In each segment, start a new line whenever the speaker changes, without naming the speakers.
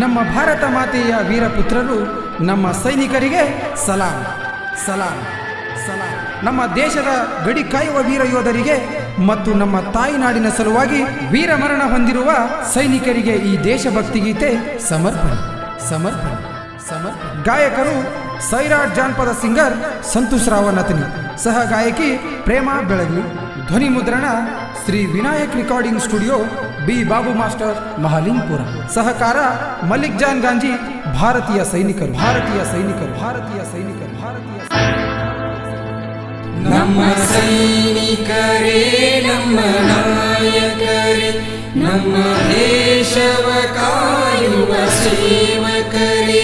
ನಮ್ಮ ಭಾರತ ಮಾತೆಯ ವೀರಪುತ್ರರು, ನಮ್ಮ ಸೈನಿಕರಿಗೆ ಸಲಾಂ ಸಲಾಂ ಸಲಾಂ. ನಮ್ಮ ದೇಶದ ಗಡಿ ಕಾಯುವ ವೀರ ಯೋಧರಿಗೆ ಮತ್ತು ನಮ್ಮ ತಾಯಿನಾಡಿನ ಸಲುವಾಗಿ ವೀರಮರಣ ಹೊಂದಿರುವ ಸೈನಿಕರಿಗೆ ಈ ದೇಶಭಕ್ತಿ ಗೀತೆ ಸಮರ್ಪಣೆ ಸಮರ್ಪಣೆ ಸಮರ್ಪಣೆ. ಗಾಯಕರು ಸೈರಾಟ್ ಜಾನ್ಪದ ಸಿಂಗರ್ ಸಂತೋಷ್ ರಾವನತನಿ ಸಹ ಗಾಯಕಿ ಪ್ರೇಮಾ ಬೆಳಗಿ ಧ್ವನಿ ಮುದ್ರಣ Shri Vinayak recording studio B Babu master ಮಹಾಲಿಂಗ್ಪುರ ಸಹಕಾರ ಮಲ್ಲಿಕ್ ಜಾನ್ ಗಾಂಜಿ ಭಾರತೀಯ ಸೈನಿಕರು ಭಾರತೀಯ ಸೈನಿಕರು ಭಾರತೀಯ ಸೈನಿಕರು ಭಾರತೀಯ
ನಮ್ಮ ಸೈನಿಕರೇ ನಮ್ಮ ನಾಯಕರೇ ನಮ್ಮ ದೇಶವ ಕಾಯುವ ಸೇವಕರೇ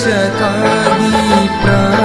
शा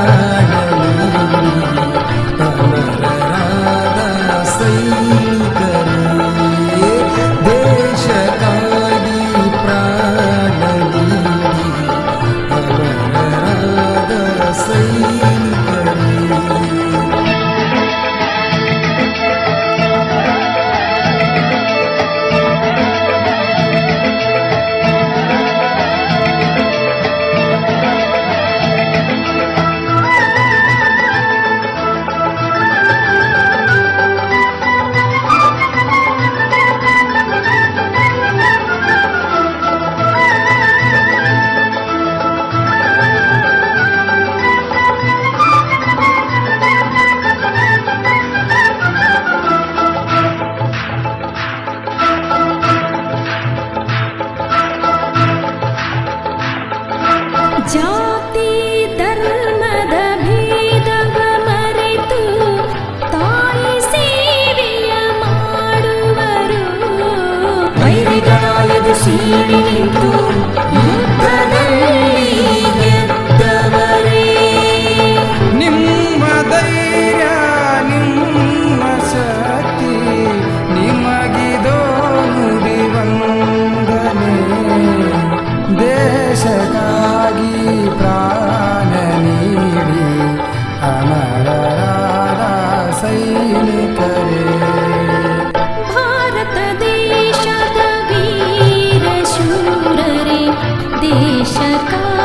स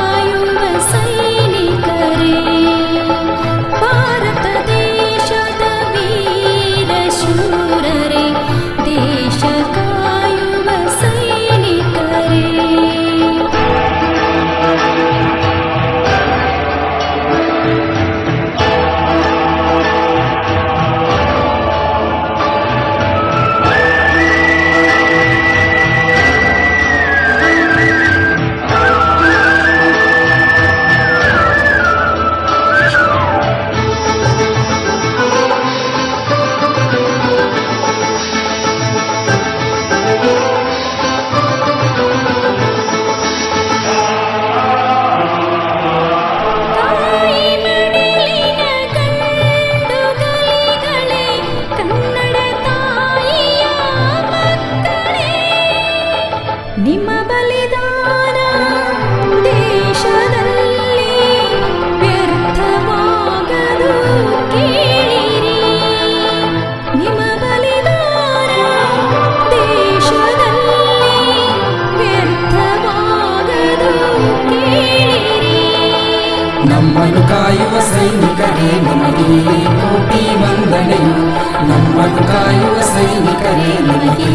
ಕಾಯುವ ಸೈನಿಕರೇ
ನಿಮಗೆ ಕೋಟಿ ವಂದನೆಯು ನಮ್ಮನ್ನು ಕಾಯುವ ಸೈನಿಕರೇ ನಿಮಗೆ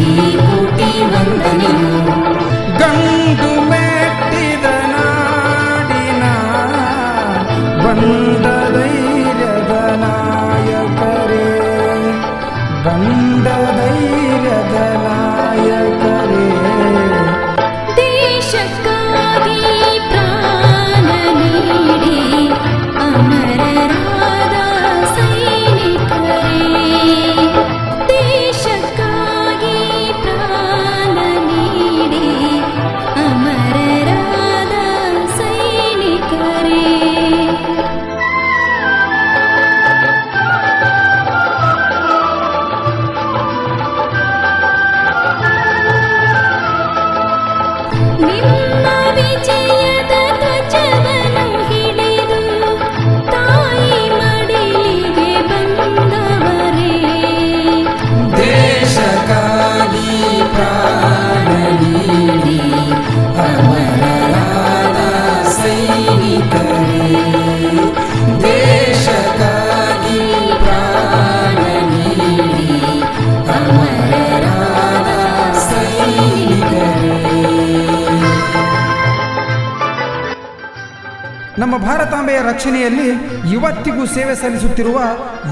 ನಮ್ಮ
ಭಾರತಾಂಬೆಯ ರಕ್ಷಣೆಯಲ್ಲಿ ಇವತ್ತಿಗೂ ಸೇವೆ ಸಲ್ಲಿಸುತ್ತಿರುವ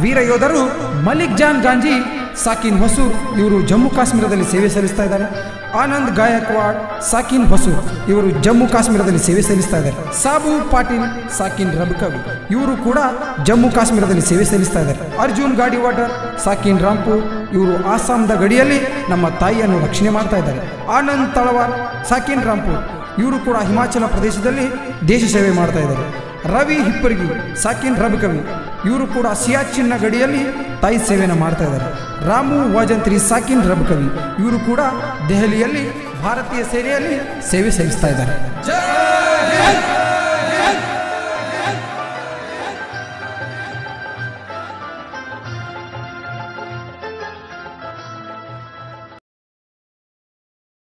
ವೀರ ಯೋಧರು ಮಲಿಕ್ ಜಾನ್ ಗಾಂಜಿ, ಸಾಕಿನ್ ಹೊಸೂರ್ ಇವರು ಜಮ್ಮು ಕಾಶ್ಮೀರದಲ್ಲಿ ಸೇವೆ ಸಲ್ಲಿಸ್ತಾ ಇದ್ದಾರೆ. ಆನಂದ್ ಗಾಯಕ್ವಾಡ್, ಸಾಕಿನ್ ಹೊಸೂರ್ ಇವರು ಜಮ್ಮು ಕಾಶ್ಮೀರದಲ್ಲಿ ಸೇವೆ ಸಲ್ಲಿಸ್ತಾ ಇದ್ದಾರೆ. ಸಾಬು ಪಾಟೀಲ್, ಸಾಕಿನ್ ರಬ್ಕವಿ, ಇವರು ಕೂಡ ಜಮ್ಮು ಕಾಶ್ಮೀರದಲ್ಲಿ ಸೇವೆ ಸಲ್ಲಿಸ್ತಾ ಇದ್ದಾರೆ. ಅರ್ಜುನ್ ಗಾಡಿವಾಟರ್, ಸಾಕಿನ್ ರಾಂಪು, ಇವರು ಆಸಾಂದ ಗಡಿಯಲ್ಲಿ ನಮ್ಮ ತಾಯಿಯನ್ನು ರಕ್ಷಣೆ ಮಾಡ್ತಾ ಇದ್ದಾರೆ. ಆನಂದ್ ತಳವಾರ್, ಸಾಕಿನ್ ರಾಂಪುರ್ ಇವರು ಕೂಡ ಹಿಮಾಚಲ ಪ್ರದೇಶದಲ್ಲಿ ದೇಶ ಸೇವೆ ಮಾಡ್ತಾ ಇದ್ದಾರೆ. ರವಿ ಹಿಪ್ಪರ್ಗಿ, ಸಾಕಿನ್ ರಬಕವಿ ಇವರು ಕೂಡ ಸಿಯಾಚಿನ್ನ ಗಡಿಯಲ್ಲಿ ತಾಯಿ ಸೇವೆಯನ್ನು ಮಾಡ್ತಾ ಇದ್ದಾರೆ. ರಾಮು ವಾಜಂತ್ರಿ, ಸಾಕಿನ್ ರಬಕವಿ ಇವರು ಕೂಡ ದೆಹಲಿಯಲ್ಲಿ ಭಾರತೀಯ ಸೇನೆಯಲ್ಲಿ ಸೇವೆ ಸಲ್ಲಿಸ್ತಾ ಇದ್ದಾರೆ.